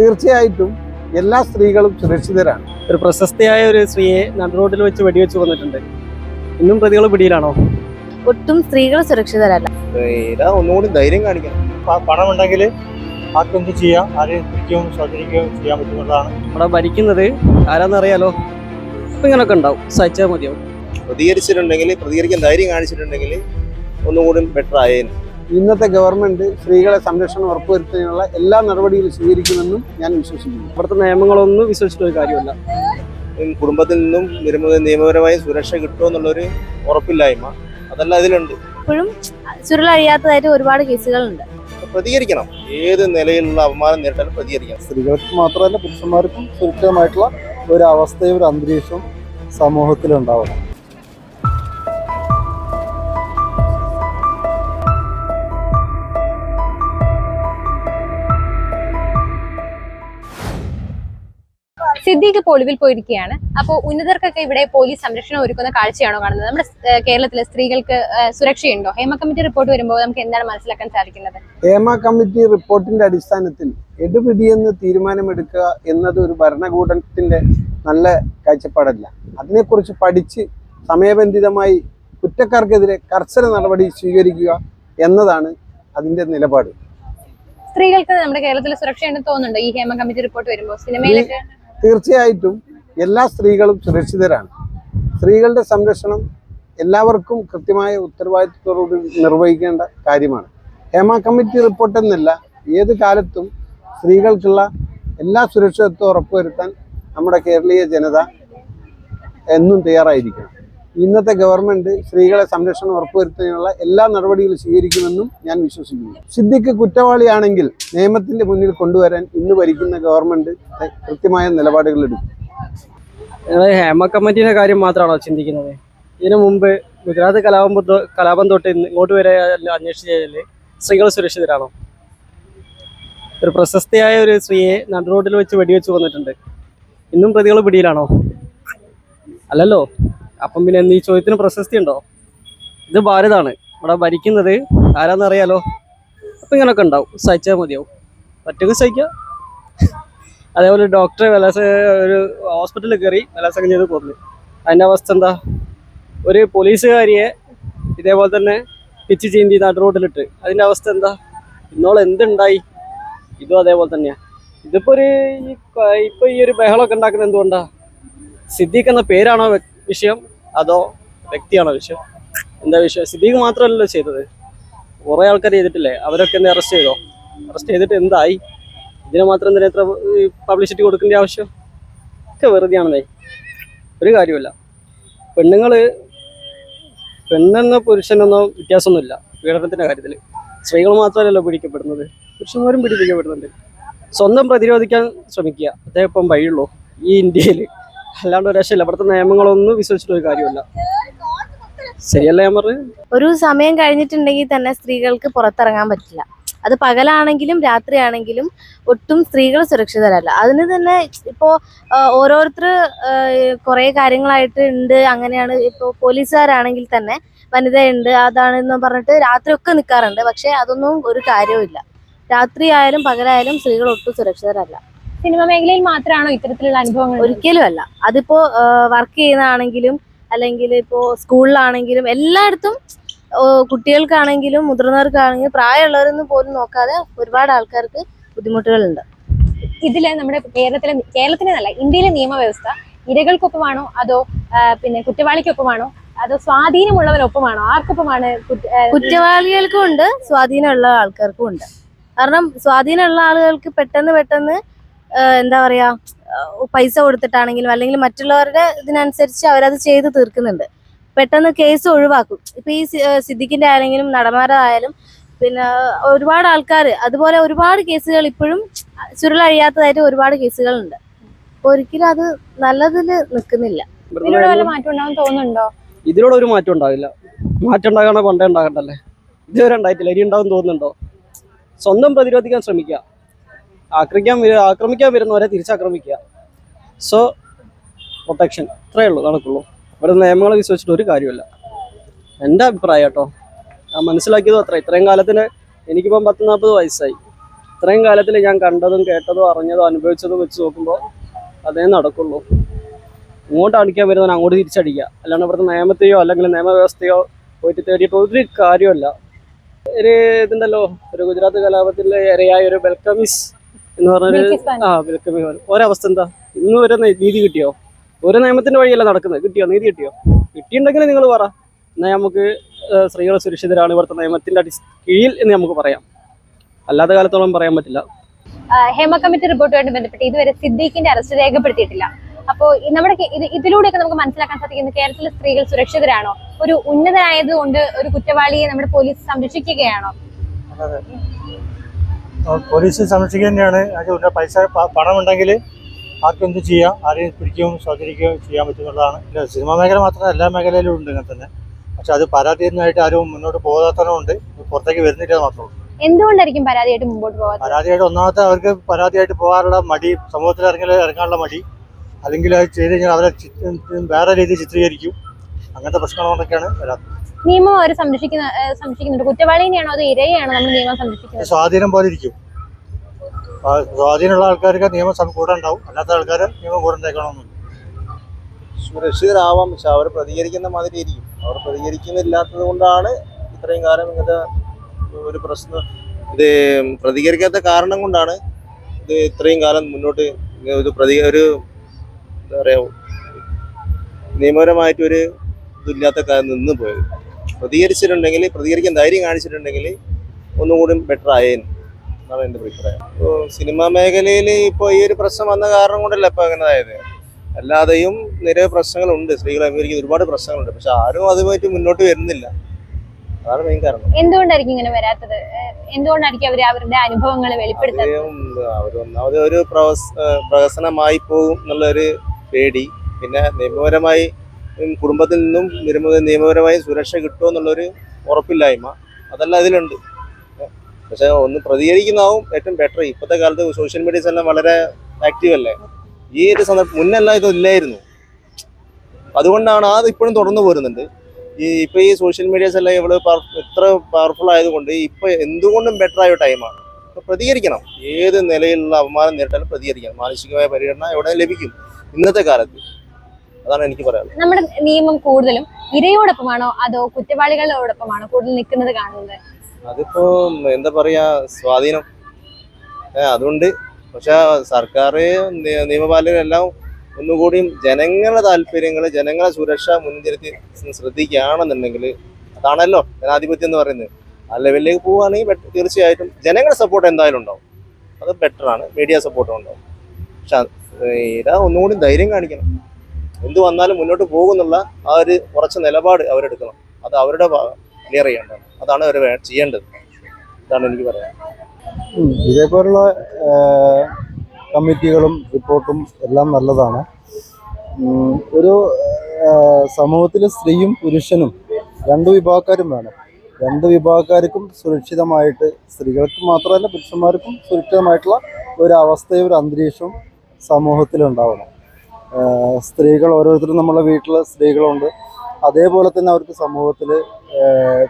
തീർച്ചയായിട്ടും എല്ലാ സ്ത്രീകളും സുരക്ഷിതരാണ്. ഒരു പ്രശസ്തയായ ഒരു സ്ത്രീയെ നടുറോഡിൽ വെച്ച് വെടിവെച്ച് വന്നിട്ടുണ്ട് ഇന്നും പ്രതികൾ പിടിയിലാണോ? ഒട്ടും സ്ത്രീകൾ സുരക്ഷിതരല്ല. ഒന്നുകൂടി ധൈര്യം കാണിക്കണം. പണം ഉണ്ടെങ്കിൽ ആർക്കെന്ത് ചെയ്യാം ആരെയും പിടിക്കുകയും സ്വാധീനിക്കുകയും ചെയ്യാൻ പറ്റുന്നതാണ്. ഇവിടെ ഭരിക്കുന്നത് ആരാന്നറിയാലോ? അപ്പൊ ഇങ്ങനൊക്കെ ഉണ്ടാവും. സഹിച്ചാൽ മതിയാവും. പ്രതികരിച്ചിട്ടുണ്ടെങ്കിൽ പ്രതികരിക്കാൻ ധൈര്യം കാണിച്ചിട്ടുണ്ടെങ്കിൽ ഒന്നുകൂടി ബെറ്റർ ആയേനെ. ഇന്നത്തെ ഗവൺമെന്റ് സ്ത്രീകളെ സംരക്ഷണം ഉറപ്പുവരുത്തുന്നതിനുള്ള എല്ലാ നടപടികളും സ്വീകരിക്കുമെന്നും ഞാൻ വിശ്വസിക്കുന്നു. ഇവിടുത്തെ നിയമങ്ങളൊന്നും വിശ്വസിച്ചിട്ട് ഒരു കാര്യമല്ല കുടുംബത്തിൽ നിന്നും വരുമ്പോൾ നിയമപരമായ സുരക്ഷ കിട്ടുമെന്നുള്ളൊരു ഉറപ്പില്ലായ്മ അതെല്ലാം അതിലുണ്ട് ഇപ്പോഴും ചുരുളഴിയാത്തതായിട്ട് ഒരുപാട് കേസുകളുണ്ട്. പ്രതികരിക്കണം. ഏത് നിലയിലുള്ള അപമാനം നേരിട്ടാലും പ്രതികരിക്കണം. സ്ത്രീകൾക്ക് മാത്രമല്ല പുരുഷന്മാർക്കും സുരക്ഷിതമായിട്ടുള്ള ഒരു അവസ്ഥയും ഒരു അന്തരീക്ഷവും സമൂഹത്തിൽ സിദ്ദീഖ് ഇപ്പോൾ ഒളിവിൽ പോയിരിക്കുകയാണ്. അപ്പോൾ ഉന്നതർക്കൊക്കെ ഇവിടെ പോലീസ് സംരക്ഷണം ഒരുക്കുന്ന കാഴ്ചയാണോ കാണുന്നത്? നമ്മുടെ കേരളത്തിലെ സ്ത്രീകൾക്ക് സുരക്ഷയുണ്ടോ? ഹേമ കമ്മിറ്റി റിപ്പോർട്ട് വരുമ്പോൾ നമുക്ക് എന്താണ് മനസ്സിലാക്കാൻ സാധിക്കുന്നത്? ഹേമ കമ്മിറ്റി റിപ്പോർട്ടിന്റെ അടിസ്ഥാനത്തിൽ എടുപിടിയെന്ന് തീരുമാനമെടുക്കുക എന്നത് ഒരു ഭരണകൂടത്തിന്റെ നല്ല കാഴ്ചപ്പാടല്ല. അതിനെക്കുറിച്ച് പഠിച്ച് സമയബന്ധിതമായി കുറ്റക്കാർക്കെതിരെ കർശന നടപടി സ്വീകരിക്കുക എന്നതാണ് അതിന്റെ നിലപാട്. സ്ത്രീകൾക്ക് നമ്മുടെ കേരളത്തിൽ സുരക്ഷയുണ്ടെന്ന് തോന്നുന്നുണ്ടോ ഈ ഹേമ കമ്മിറ്റി റിപ്പോർട്ട് വരുമ്പോൾ സിനിമയിലൊക്കെ തീർച്ചയായിട്ടും എല്ലാ സ്ത്രീകളും സുരക്ഷിതരാണ്. സ്ത്രീകളുടെ സംരക്ഷണം എല്ലാവർക്കും കൃത്യമായ ഉത്തരവാദിത്വത്തോട് നിർവഹിക്കേണ്ട കാര്യമാണ്. ഹേമ കമ്മിറ്റി റിപ്പോർട്ട് എന്നല്ല ഏത് കാലത്തും സ്ത്രീകൾക്കുള്ള എല്ലാ സുരക്ഷിതത്വം ഉറപ്പുവരുത്താൻ നമ്മുടെ കേരളീയ ജനത എന്നും തയ്യാറായിരിക്കണം. ഇന്നത്തെ ഗവൺമെന്റ് സ്ത്രീകളെ സംരക്ഷണം ഉറപ്പുവരുത്തുന്നതിനുള്ള എല്ലാ നടപടികളും സ്വീകരിക്കുമെന്നും ഞാൻ വിശ്വസിക്കുന്നു. സിദ്ദിഖ് കുറ്റവാളിയാണെങ്കിൽ നിയമത്തിന്റെ മുന്നിൽ കൊണ്ടുവരാൻ ഇന്ന് ഭരിക്കുന്ന ഗവൺമെന്റ് കൃത്യമായ നിലപാടുകൾ എടുക്കും. ഹേമ കമ്മിറ്റിയുടെ കാര്യം മാത്രമാണോ ചിന്തിക്കുന്നത്? ഇതിനു മുമ്പ് ഗുജറാത്ത് കലാപം കലാപം തൊട്ട് ഇങ്ങോട്ട് വരെ അന്വേഷിച്ചതിൽ സ്ത്രീകൾ സുരക്ഷിതരാണോ? ഒരു പ്രശസ്തയായ ഒരു സ്ത്രീയെ നടുറോഡിൽ വെച്ച് വെടിവെച്ച് വന്നിട്ടുണ്ട് ഇന്നും പ്രതികൾ പിടിയിലാണോ? അല്ലല്ലോ. അപ്പം പിന്നെ ഈ ചോദ്യത്തിന് പ്രശസ്തി ഉണ്ടോ? ഇത് ഭാരതാണ്. ഇവിടെ ഭരിക്കുന്നത് ആരാന്നറിയാലോ അപ്പം ഇങ്ങനെയൊക്കെ ഉണ്ടാവും. സഹിച്ചാൽ മതിയാവും. പറ്റുമെങ്കിൽ സഹിക്കുക അതേപോലെ ഡോക്ടറെ വിലാസ ഒരു ഹോസ്പിറ്റലിൽ കയറി വിലാസം ചെയ്ത് പോകുന്നു അതിന്റെ അവസ്ഥ എന്താ? ഒരു പോലീസുകാരിയെ ഇതേപോലെ തന്നെ പിച്ച് ചീന്തി നാട്ടു റോഡിലിട്ട് അതിന്റെ അവസ്ഥ എന്താ? ഇന്നോളം എന്തുണ്ടായി? ഇതും അതേപോലെ തന്നെയാണ് ഇതിപ്പോൾ ഒരു ഇപ്പോൾ ഈ ഒരു ബഹളമൊക്കെ ഉണ്ടാക്കുന്നത് എന്തുകൊണ്ടാണ് സിദ്ദീഖ് എന്ന പേരാണോ വിഷയം? അതോ വ്യക്തിയാണോ വിഷയം? എന്താ വിഷയം? സിദ്ദീഖ് മാത്രമല്ലല്ലോ ചെയ്തത്. കുറേ ആൾക്കാർ ചെയ്തിട്ടില്ലേ? അവരൊക്കെ ഒന്ന് അറസ്റ്റ് ചെയ്തോ? അറസ്റ്റ് ചെയ്തിട്ട് എന്തായി? ഇതിനെ മാത്രം എന്തിനാ എത്ര പബ്ലിസിറ്റി കൊടുക്കേണ്ട ആവശ്യം? ഒക്കെ വെറുതെയാണെന്നേ. ഒരു കാര്യമില്ല പെണ്ണുങ്ങൾ പെണ്ണെന്നോ പുരുഷനെന്നോ വ്യത്യാസമൊന്നുമില്ല. പീഡനത്തിന്റെ കാര്യത്തിൽ സ്ത്രീകൾ മാത്രമല്ലല്ലോ പിടിക്കപ്പെടുന്നത് പുരുഷന്മാരും പിടിപ്പിക്കപ്പെടുന്നുണ്ട് സ്വന്തം പ്രതിരോധിക്കാൻ ശ്രമിക്കുക. അതേ ഇപ്പം വഴിയുള്ളൂ. ഈ ഇന്ത്യയിൽ അല്ലാണ്ട് ഒരു രക്ഷയില്ല. നിയമങ്ങളൊന്നും വിശ്വസിച്ചിട്ട് ഒരു കാര്യമില്ല ശരിയല്ല ഞാൻ പറഞ്ഞു ഒരു സമയം കഴിഞ്ഞിട്ടുണ്ടെങ്കിൽ തന്നെ സ്ത്രീകൾക്ക് പുറത്തിറങ്ങാൻ പറ്റില്ല. അത് പകലാണെങ്കിലും രാത്രിയാണെങ്കിലും ഒട്ടും സ്ത്രീകൾ സുരക്ഷിതരല്ല. അതിന് തന്നെ ഇപ്പോ ഓരോരുത്തർ കുറേ കാര്യങ്ങളായിട്ട് ഉണ്ട്. അങ്ങനെയാണ് ഇപ്പോ പോലീസുകാരാണെങ്കിൽ തന്നെ വനിതയുണ്ട് അതാണെന്ന് പറഞ്ഞിട്ട് രാത്രി ഒക്കെ നിൽക്കാറുണ്ട് പക്ഷേ അതൊന്നും ഒരു കാര്യവുമില്ല. രാത്രി ആയാലും പകലായാലും സ്ത്രീകൾ ഒട്ടും സുരക്ഷിതരല്ല. സിനിമ മേഖലയിൽ മാത്രമാണോ ഇത്തരത്തിലുള്ള അനുഭവങ്ങൾ ഒരിക്കലും അല്ല. അതിപ്പോ വർക്ക് ചെയ്യുന്നതാണെങ്കിലും അല്ലെങ്കിൽ ഇപ്പോ സ്കൂളിലാണെങ്കിലും എല്ലായിടത്തും കുട്ടികൾക്കാണെങ്കിലും മുതിർന്നവർക്കാണെങ്കിലും പ്രായമുള്ളവരൊന്നും പോലും നോക്കാതെ ഒരുപാട് ആൾക്കാർക്ക് ബുദ്ധിമുട്ടുകളുണ്ട്. ഇതിൽ നമ്മുടെ കേരളത്തിലെ കേരളത്തിലെ നല്ല ഇന്ത്യയിലെ നിയമവ്യവസ്ഥ ഇരകൾക്കൊപ്പമാണോ? അതോ പിന്നെ കുറ്റവാളിക്കൊപ്പമാണോ? അതോ സ്വാധീനമുള്ളവരൊപ്പമാണോ? ആർക്കൊപ്പമാണ് കുറ്റവാളികൾക്കും ഉണ്ട് സ്വാധീനമുള്ള ആൾക്കാർക്കും ഉണ്ട്. കാരണം സ്വാധീനമുള്ള ആളുകൾക്ക് പെട്ടെന്ന് പെട്ടെന്ന് എന്താ പറയാ പൈസ കൊടുത്തിട്ടാണെങ്കിലും അല്ലെങ്കിൽ മറ്റുള്ളവരുടെ ഇതിനനുസരിച്ച് അവരത് ചെയ്ത് തീർക്കുന്നുണ്ട്. പെട്ടെന്ന് കേസ് ഒഴിവാക്കും. ഇപ്പൊ ഈ സിദ്ദിഖിന്റെ ആണെങ്കിലും നടന്മാരായാലും പിന്നെ ഒരുപാട് ആൾക്കാർ അതുപോലെ ഒരുപാട് കേസുകൾ ഇപ്പോഴും ചുരുളഴിയാത്തതായിട്ട് ഒരുപാട് കേസുകളുണ്ട്. ഒരിക്കലും അത് നല്ലതിൽ നിൽക്കുന്നില്ല. ഇതിലൂടെ വല്ല മാറ്റം ഉണ്ടാവും തോന്നുന്നുണ്ടോ? ഇതിലൂടെ ഒരു മാറ്റം ഉണ്ടാവില്ല. മാറ്റം ഉണ്ടാകണ പണ്ടേ ഉണ്ടാകണ്ടല്ലേ? ഇതുവരെ ഉണ്ടായിട്ടില്ല. ഇനി ഉണ്ടാവും തോന്നുന്നുണ്ടോ? സ്വന്തം പ്രതിരോധിക്കാൻ ശ്രമിക്കുക. ആക്രമിക്കാൻ ആക്രമിക്കാൻ വരുന്നവരെ തിരിച്ചാക്രമിക്കുക. സോ പ്രൊട്ടക്ഷൻ ഇത്രയേ ഉള്ളൂ നടക്കുള്ളൂ. ഇവിടെ നിയമങ്ങളെ വിശ്വസിച്ചിട്ട് ഒരു കാര്യമില്ല എന്റെ അഭിപ്രായം കേട്ടോ ഞാൻ മനസ്സിലാക്കിയതും അത്ര. ഇത്രയും കാലത്തിന് എനിക്കിപ്പം പത്ത് നാൽപ്പത് വയസ്സായി. ഇത്രയും കാലത്തിൽ ഞാൻ കണ്ടതും കേട്ടതും അറിഞ്ഞതും അനുഭവിച്ചതും വെച്ച് നോക്കുമ്പോൾ അതേ നടക്കുള്ളൂ. ഇങ്ങോട്ട് അടിക്കാൻ വരുന്നവൻ അങ്ങോട്ട് തിരിച്ചടിക്കുക. അല്ലാണ്ട് ഇവിടുത്തെ നിയമത്തെയോ അല്ലെങ്കിൽ നിയമവ്യവസ്ഥയോ പോയിട്ട് തേടിയിട്ട് ഒരു കാര്യമല്ല ഒരു ഇതുണ്ടല്ലോ ഒരു ഗുജറാത്ത് കലാപത്തിൽ ഇരയായ ഒരു ബെൽക്കമിസ് എന്ന് പറഞ്ഞൊരു ആ ഒരവസ്ഥ എന്താ? ഇന്ന് വരെ നീതി കിട്ടിയോ? ഒരു നിയമത്തിന്റെ വഴിയല്ല നടക്കുന്നത്. കിട്ടിയോ? നീതി കിട്ടിയോ? കിട്ടിയിട്ടുണ്ടെങ്കിൽ നിങ്ങൾ പറ. എന്നാൽ നമുക്ക് സ്ത്രീകൾ സുരക്ഷിതരാണ് ഇവിടുത്തെ നിയമത്തിന്റെ അടി കീഴിൽ എന്ന് നമുക്ക് പറയാം. അല്ലാത്ത കാലത്തോളം പറയാൻ പറ്റില്ല. ഹേമ കമ്മിറ്റി റിപ്പോർട്ടുമായിട്ട് ബന്ധപ്പെട്ട് ഇതുവരെ സിദ്ദീഖിന്റെ അറസ്റ്റ് രേഖപ്പെടുത്തിയിട്ടില്ല. അപ്പോൾ നമ്മുടെ ഇതിലൂടെയൊക്കെ നമുക്ക് മനസ്സിലാക്കാൻ സാധിക്കുന്നത് കേരളത്തിലെ സ്ത്രീകൾ സുരക്ഷിതരാണോ? ഒരു ഉന്നതനായത് കൊണ്ട് ഒരു കുറ്റവാളിയെ നമ്മുടെ പോലീസ് സംരക്ഷിക്കുകയാണോ? പോലീസ് സംരക്ഷിക്കുക തന്നെയാണ്. ഒരു പൈസ പണം ഉണ്ടെങ്കിൽ ആർക്കും എന്ത് ചെയ്യാം. ആരെയും പിടിക്കുകയും സ്വാധീനിക്കുകയും ചെയ്യാൻ പറ്റുന്നുള്ളതാണ്. ഇല്ല, സിനിമാ മേഖല മാത്രമല്ല എല്ലാ മേഖലയിലും ഉണ്ട് ഇങ്ങനെ തന്നെ. പക്ഷെ അത് പരാതിയൊന്നുമായിട്ട് ആരും മുന്നോട്ട് പോകാത്തതുകൊണ്ട് പുറത്തേക്ക് വരുന്നില്ല മാത്രമേ എന്തുകൊണ്ടായിരിക്കും പരാതിയായിട്ട് മുമ്പോട്ട് പോകാത്തത്? പരാതിയായിട്ട് ഒന്നാമത്തെ അവർക്ക് പരാതിയായിട്ട് പോകാനുള്ള മടി സമൂഹത്തിൽ ഇറങ്ങി ഇറങ്ങാനുള്ള മടി. അല്ലെങ്കിൽ അത് ചെയ്ത് കഴിഞ്ഞാൽ അവരെ വേറെ രീതിയിൽ ചിത്രീകരിക്കും. അങ്ങനത്തെ പ്രശ്നങ്ങളൊക്കെയാണ് വരാത്തത്. നിയമം അവർ സംരക്ഷിക്കുന്ന സംരക്ഷിക്കുന്നുണ്ട്. കുറ്റവാളിനെയാണോ അതോ ഇരയെയാണോ നമ്മൾ നിയമം സംരക്ഷിക്കുന്നത്? സ്വാധീനം പോലെ ഇരിക്കും. സ്വാധീനമുള്ള ആൾക്കാർക്ക് നിയമം കൂടെ ഉണ്ടാവും. അല്ലാത്ത ആൾക്കാർ നിയമം കൂടെ ഉണ്ടാക്കണമെന്നില്ല സുരക്ഷിതരാവാം പക്ഷെ അവർ പ്രതികരിക്കുന്ന മാതിരി ഇരിക്കും. അവർ പ്രതികരിക്കുന്നില്ലാത്തത് കൊണ്ടാണ് ഇത്രയും കാലം ഇങ്ങനത്തെ ഒരു പ്രശ്നം ഇത് പ്രതികരിക്കാത്ത കാരണം കൊണ്ടാണ് ഇത് ഇത്രയും കാലം മുന്നോട്ട് ഒരു പ്രതി ഒരു എന്താ പറയുക നിയമപരമായിട്ട് ഒരു ഇതില്ലാത്ത കാര്യം നിന്ന് പോയത്. പ്രതികരിച്ചിട്ടുണ്ടെങ്കിൽ പ്രതികരിക്കാൻ ധൈര്യം കാണിച്ചിട്ടുണ്ടെങ്കിൽ ഒന്നുകൂടി ബെറ്റർ ആയേനെ എന്നാണ് എന്റെ അഭിപ്രായം. ഇപ്പോൾ സിനിമാ മേഖലയിൽ ഇപ്പോൾ ഈ ഒരു പ്രശ്നം വന്ന കാരണം കൊണ്ടല്ല ഇപ്പോൾ അങ്ങനെ ആയത്? അല്ലാതെയും നിരവധി പ്രശ്നങ്ങളുണ്ട്. സ്ത്രീകളെ അഭിമുഖീകരിക്കുന്ന ഒരുപാട് പ്രശ്നങ്ങളുണ്ട്. പക്ഷെ ആരും അതുമായിട്ട് മുന്നോട്ട് വരുന്നില്ല. അതാണ് മെയിൻ കാരണം. എന്തുകൊണ്ടായിരിക്കും ഇങ്ങനെ വരാത്തത്? എന്തുകൊണ്ടായിരിക്കും അവർ അവരുടെ അനുഭവങ്ങൾ വെളിപ്പെടുത്തുന്നത് അവർ ഒന്നാമത് ഒരു പ്രഹസനമായി പോകും എന്നുള്ളൊരു പേടി. പിന്നെ നിയമപരമായി കുടുംബത്തിൽ നിന്നും നിയമപരമായി സുരക്ഷ കിട്ടുമോ എന്നുള്ളൊരു ഉറപ്പില്ലായ്മ. അതെല്ലാം ഇതിലുണ്ട് ഏഹ് പക്ഷെ ഒന്ന് പ്രതികരിക്കുന്നതാവും ഏറ്റവും ബെറ്റർ ഇപ്പോഴത്തെ കാലത്ത് സോഷ്യൽ മീഡിയസ് എല്ലാം വളരെ ആക്റ്റീവ് അല്ലേ? ഈ ഒരു സന്ദർഭം മുന്നെല്ലാം ഇതില്ലായിരുന്നു അതുകൊണ്ടാണ് അത് ഇപ്പോഴും തുടർന്നു പോരുന്നുണ്ട്. ഈ ഇപ്പോൾ ഈ സോഷ്യൽ മീഡിയസ് എല്ലാം ഇവിടെ ഇത്ര പവർഫുൾ ആയതുകൊണ്ട് ഇപ്പോൾ എന്തുകൊണ്ടും ബെറ്റർ ആയ ടൈമാണ് അപ്പൊ പ്രതികരിക്കണം. ഏത് നിലയിലുള്ള അപമാനം നേരിട്ടാലും പ്രതികരിക്കണം. മാനസികമായ പരിഗണന എവിടെ ലഭിക്കും? ഇന്നത്തെ കാലത്ത്. അതാണ് എനിക്ക് പറയാനുള്ളത്. നമ്മുടെ നിയമം കൂടുതലും ഇരയോടൊപ്പമാണോ അതോ കുറ്റവാളികളോടൊപ്പമാണോ കൂടുതൽ നിൽക്കുന്നത് കാണുന്നത്? അതിപ്പോ എന്താ പറയാ സ്വാധീനം. അതുകൊണ്ട് പക്ഷെ സർക്കാർ നിയമപാലകരെല്ലാം ഒന്നുകൂടിയും ജനങ്ങളുടെ താല്പര്യങ്ങൾ ജനങ്ങളെ സുരക്ഷ മുൻനിർത്തി ശ്രദ്ധിക്കുകയാണെന്നുണ്ടെങ്കിൽ അതാണല്ലോ ജനാധിപത്യം എന്ന് പറയുന്നത്. ആ ലെവലിലേക്ക് പോവുകയാണെങ്കിൽ തീർച്ചയായിട്ടും ജനങ്ങളുടെ സപ്പോർട്ട് എന്തായാലും ഉണ്ടാവും. അത് ബെറ്ററാണ് മീഡിയ സപ്പോർട്ടും ഉണ്ടാവും. പക്ഷെ ഇതാ ഒന്നുകൂടി ധൈര്യം കാണിക്കണം. എന്ത് വന്നാലും മുന്നോട്ട് പോകുന്നുള്ള ആ ഒരു ഉറച്ച നിലപാട് അവരെടുക്കണം. അത് അവരുടെ ക്ലിയർ ചെയ്യേണ്ടത്. അതാണ് അവർ ചെയ്യേണ്ടത്. ഇതാണ് എനിക്ക് പറയാൻ ഇതേപോലുള്ള കമ്മിറ്റികളും റിപ്പോർട്ടും എല്ലാം നല്ലതാണ്. ഒരു സമൂഹത്തിലെ സ്ത്രീയും പുരുഷനും രണ്ട് വിഭാഗക്കാരും വേണം. രണ്ട് വിഭാഗക്കാർക്കും സുരക്ഷിതമായിട്ട് സ്ത്രീകൾക്ക് മാത്രമല്ല പുരുഷന്മാർക്കും സുരക്ഷിതമായിട്ടുള്ള ഒരു അവസ്ഥയും ഒരു അന്തരീക്ഷവും സമൂഹത്തിലുണ്ടാവണം. സ്ത്രീകൾ ഓരോരുത്തരും നമ്മളെ വീട്ടിൽ സ്ത്രീകളുണ്ട്. അതേപോലെ തന്നെ അവർക്ക് സമൂഹത്തിൽ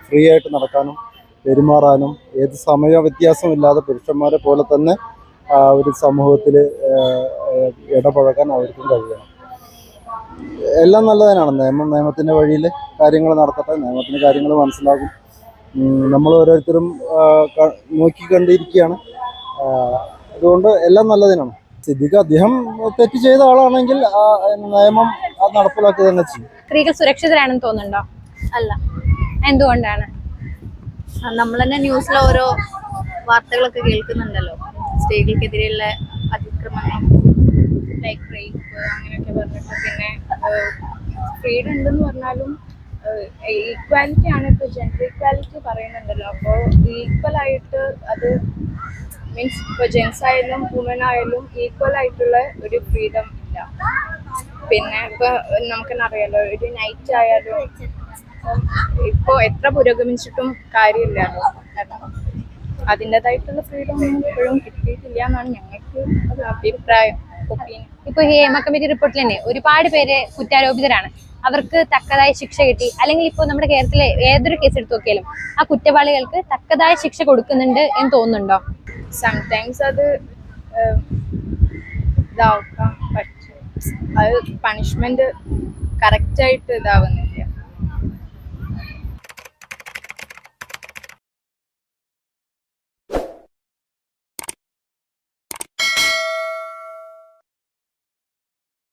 ഫ്രീ ആയിട്ട് നടക്കാനും പെരുമാറാനും ഏത് സമയ വ്യത്യാസമില്ലാതെ പുരുഷന്മാരെ പോലെ തന്നെ ആ ഒരു സമൂഹത്തിൽ ഇടപഴകാൻ അവർക്കും കഴിയണം. എല്ലാം നല്ലതിനാണ്. നിയമം നിയമത്തിന്റെ വഴിയിൽ കാര്യങ്ങൾ നടത്തട്ടെ നിയമത്തിന് കാര്യങ്ങൾ മനസ്സിലാകും. നമ്മൾ ഓരോരുത്തരും നോക്കിക്കണ്ടിരിക്കുകയാണ്. അതുകൊണ്ട് എല്ലാം നല്ലതിനാണ്. സിദ്ദിഖ് അദ്ദേഹം തെറ്റ് ചെയ്ത ആളാണെങ്കിൽ നിയമം അത് നടപ്പിലാക്കുക തന്നെ ചെയ്യും. സ്ത്രീകൾ സുരക്ഷിതരാണെന്ന് തോന്നുന്നുണ്ടോ? അല്ല. എന്തുകൊണ്ടാണ്? നമ്മൾ തന്നെ ന്യൂസിൽ ഓരോ വാർത്തകളൊക്കെ കേൾക്കുന്നുണ്ടല്ലോ. സ്ത്രീകൾക്കെതിരെയുള്ള അതിക്രമങ്ങൾ ലൈക്ക് റേപ്പ് അങ്ങനെയൊക്കെ പറഞ്ഞിട്ട് പിന്നെ ഫ്രീഡം ഉണ്ടെന്ന് പറഞ്ഞാലും ഈക്വാലിറ്റി ആണ് ഇപ്പോൾ ജെൻഡർ ഈക്വാലിറ്റി പറയുന്നുണ്ടല്ലോ. അപ്പോൾ ഈക്വൽ ആയിട്ട് അത് മീൻസ് ഇപ്പോൾ ജെൻസ് ആയാലും വുമൻ ആയാലും ഈക്വൽ ആയിട്ടുള്ള ഒരു ഫ്രീഡം ഇല്ല. പിന്നെ ഇപ്പോൾ നമുക്കെന്നറിയാലോ ഒരു നൈറ്റ് ആയാലും ഇപ്പോൾ എത്ര പുരോഗമിച്ചിട്ടും കാര്യമില്ലല്ലോ കാരണം അതിന്റെതായിട്ടുള്ള ഫ്രീഡം ഒന്നും ഇപ്പോഴും കിട്ടിയിട്ടില്ല എന്നാണ് ഞങ്ങൾക്ക് അഭിപ്രായം ഇപ്പൊ ഹേമ കമ്മിറ്റി റിപ്പോർട്ടിൽ തന്നെ ഒരുപാട് പേര് കുറ്റാരോപിതരാണ്. അവർക്ക് തക്കതായ ശിക്ഷ കിട്ടി. അല്ലെങ്കിൽ ഇപ്പോൾ നമ്മുടെ കേരളത്തിലെ ഏതൊരു കേസ് എടുത്തു നോക്കിയാലും ആ കുറ്റവാളികൾക്ക് തക്കതായ ശിക്ഷ കൊടുക്കുന്നുണ്ട് എന്ന് തോന്നുന്നുണ്ടോ? സംടൈംസ് അത് ഇതാക്കാൻ പറ്റും. അത് പണിഷ്മെന്റ് കറക്റ്റായിട്ട് ഇതാവുന്നില്ല.